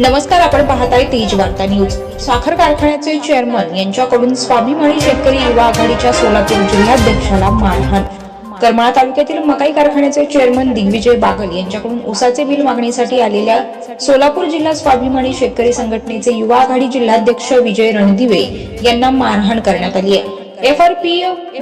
नमस्कार आपण पाहताय तेज वार्ता न्यूज. साखर कारखान्याचे चेअरमन यांच्याकडून स्वाभिमानी शेतकरी युवा आघाडीच्या सोलापूर जिल्हाध्यक्षाला मारहाण करमाळा तालुक्यातील मकाई कारखान्याचे चेअरमन दिग्विजय बागल यांच्याकडून ऊसाचे बिल मागणीसाठी आलेल्या सोलापूर जिल्हा स्वाभिमानी शेतकरी संघटनेचे युवा आघाडी जिल्हाध्यक्ष विजय रणदिवे यांना मारहाण करण्यात आली आहे. एफ आर पी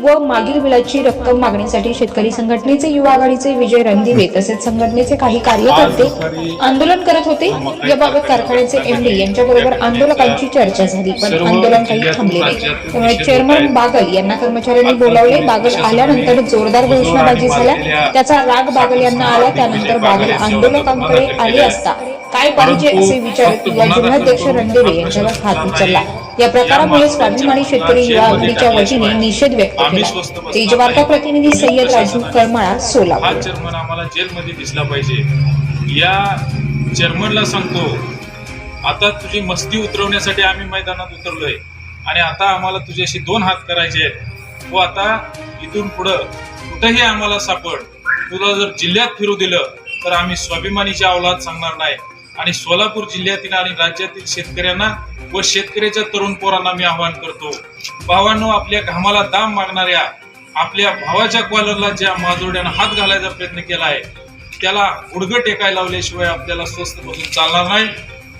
व मागील बिलाची रक्कम मागणीसाठी शेतकरी संघटनेचे युवा आघाडीचे विजय रणदिवे तसेच संघटनेचे काही कार्यकर्ते आंदोलन करत होते. याबाबत कारखान्याचे एमडी यांच्याबरोबर आंदोलकांची चर्चा झाली पण आंदोलन काही थांबले नाही. त्यामुळे चेअरमन बागल यांना कर्मचाऱ्यांनी बोलावले. बागल आल्यानंतर जोरदार घोषणाबाजी झाल्या. त्याचा राग बागल यांना आला. त्यानंतर बागल आंदोलकांकडे आले असता. काय पाहिजे असे विचारत या जिल्हाध्यक्ष रणदेवे यांच्यावर हात उचलला. या प्रकारामुळे स्वाभिमानी शेतकरी युवा आघाडीच्या वतीने निषेध व्यक्त केला. तेज वार्ता प्रतिनिधी सय्यद राजू करमाळा हा सोलापूर. चेअरमन आम्हाला जेलमध्ये दिसला पाहिजे. या चेअरमनला सांगतो आता तुझी मस्ती उतरवण्यासाठी आम्ही मैदानात उतरलोय आणि आता आम्हाला तुझ्याशी दोन हात करायचे आहेत. व आता इथून पुढं कुठंही आम्हाला सापड. तुला जर जिल्ह्यात फिरू दिलं तर आम्ही स्वाभिमानीची अवलाद सांगणार नाही. आणि सोलापूर जिल्ह्यातील आणि राज्यातील शेतकऱ्यांना व शेतकऱ्याच्या तरुण पोरांना मी आवाहन करतो भावांनो आपल्या घामाला दाम मागणाऱ्या आपल्या भावाच्या कॉलरला ज्या माजोड्यानं हात घालायचा प्रयत्न केला आहे त्याला गुडघं टेकाय लावल्याशिवाय आपल्याला स्वस्त बसून चालणार नाही.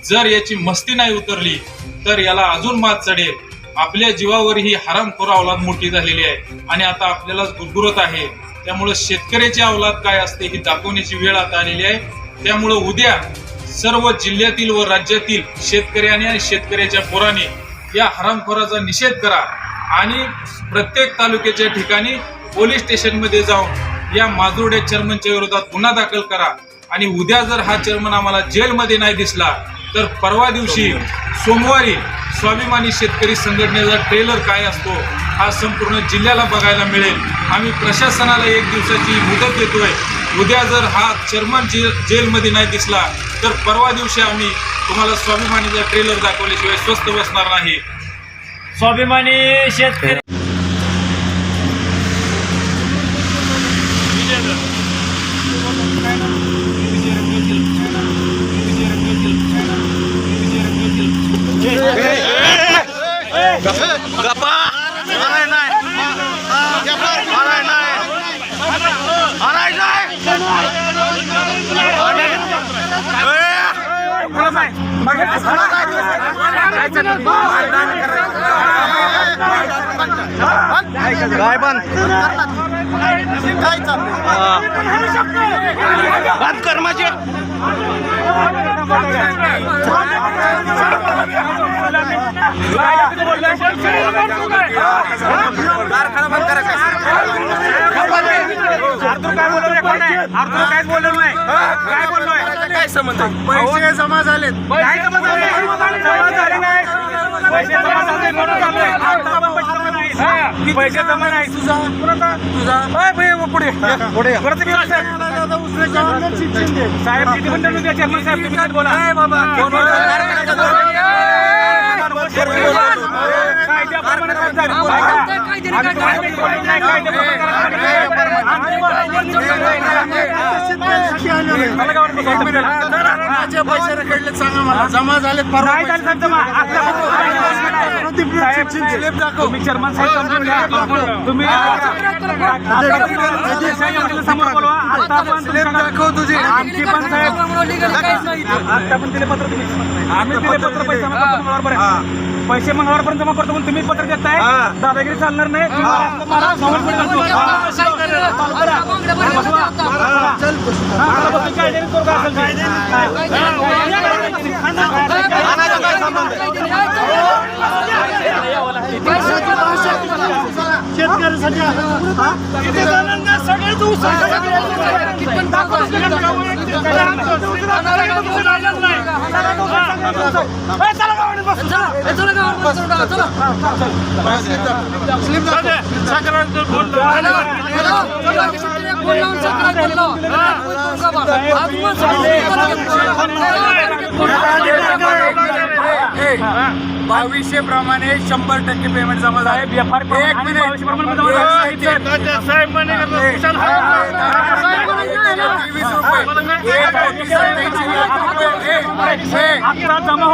जर याची मस्ती नाही उतरली तर याला अजून मात चढेल. आपल्या जीवावर ही हरामखोर अवलाद मोठी झालेली आहे आणि आता आपल्यालाच गुरगुरत आहे. त्यामुळे शेतकऱ्याची अवलाद काय असते ही दाखवण्याची वेळ आता आलेली आहे. त्यामुळे उद्या सर्व जिल्ह्यातील व राज्यातील शेतकऱ्याने आणि शेतकऱ्याच्या पोराने या हरामखोराचा निषेध करा आणि प्रत्येक तालुक्याच्या ठिकाणी पोलीस स्टेशनमध्ये जाऊन या माजुर्ड्या चेअरमनच्या विरोधात गुन्हा दाखल करा. आणि उद्या जर हा चेअरमन आम्हाला जेलमध्ये नाही दिसला तर परवा दिवशी सोमवारी स्वाभिमानी शेतकरी संघटनेचा ट्रेलर काय असतो हा संपूर्ण जिल्ह्याला बघायला मिळेल. आम्ही प्रशासनाला एक दिवसाची मुदत देतोय. उद्या जर हा चेअरमन जे जेलमध्ये नाही दिसला तर परवा दिवशी आम्ही तुम्हाला स्वाभिमानीचा ट्रेलर दाखवल्याशिवाय स्वस्त बसणार नाही. स्वाभिमानी शेतकरी काय बंद बंद कर माझे काय बोललो नाही काय काय संबंध पैसे जमा झालेत काय जमा झाले जमा झाले नाही पैसे जमा झाले म्हणून चाललोय. आता आपण पैसे जमा नाही. हा, पैसे जमा नाही तुझा तुझा पुढे पुढे परत मी साहेब साहेब किती चेअरमन साहेब तुम्ही नीट बोला कायद्याप्रमाणे. आम्ही तुम्हाला नाही, कायद्याप्रमाणे मला पैसे रखडले सांगा मला. जमा झाले नाही झालं साहेब जमा. आता साहेब, तुम्ही चेअरमन साहेब समजून घ्या. तुम्ही साहेब, समोर बोलवा. आता आपण दाखव तुझे. आमची पण साहेब आता पण दिले पत्र तुम्ही आम्ही दिले पत्र पैसे जमा करतो मंगळवारपर्यंत. पैसे मंगळवारपर्यंत जमा करतो पण तुम्ही पत्र देताय. दादागिरी चालणार नाही. समोर करतो. हा. चालू शेतकऱ्यासाठी सगळेच संक्रांत बोलतो बाविशे प्रमाण शंबर बोलना टक्के पेमेंट जमा एक मिनट जमा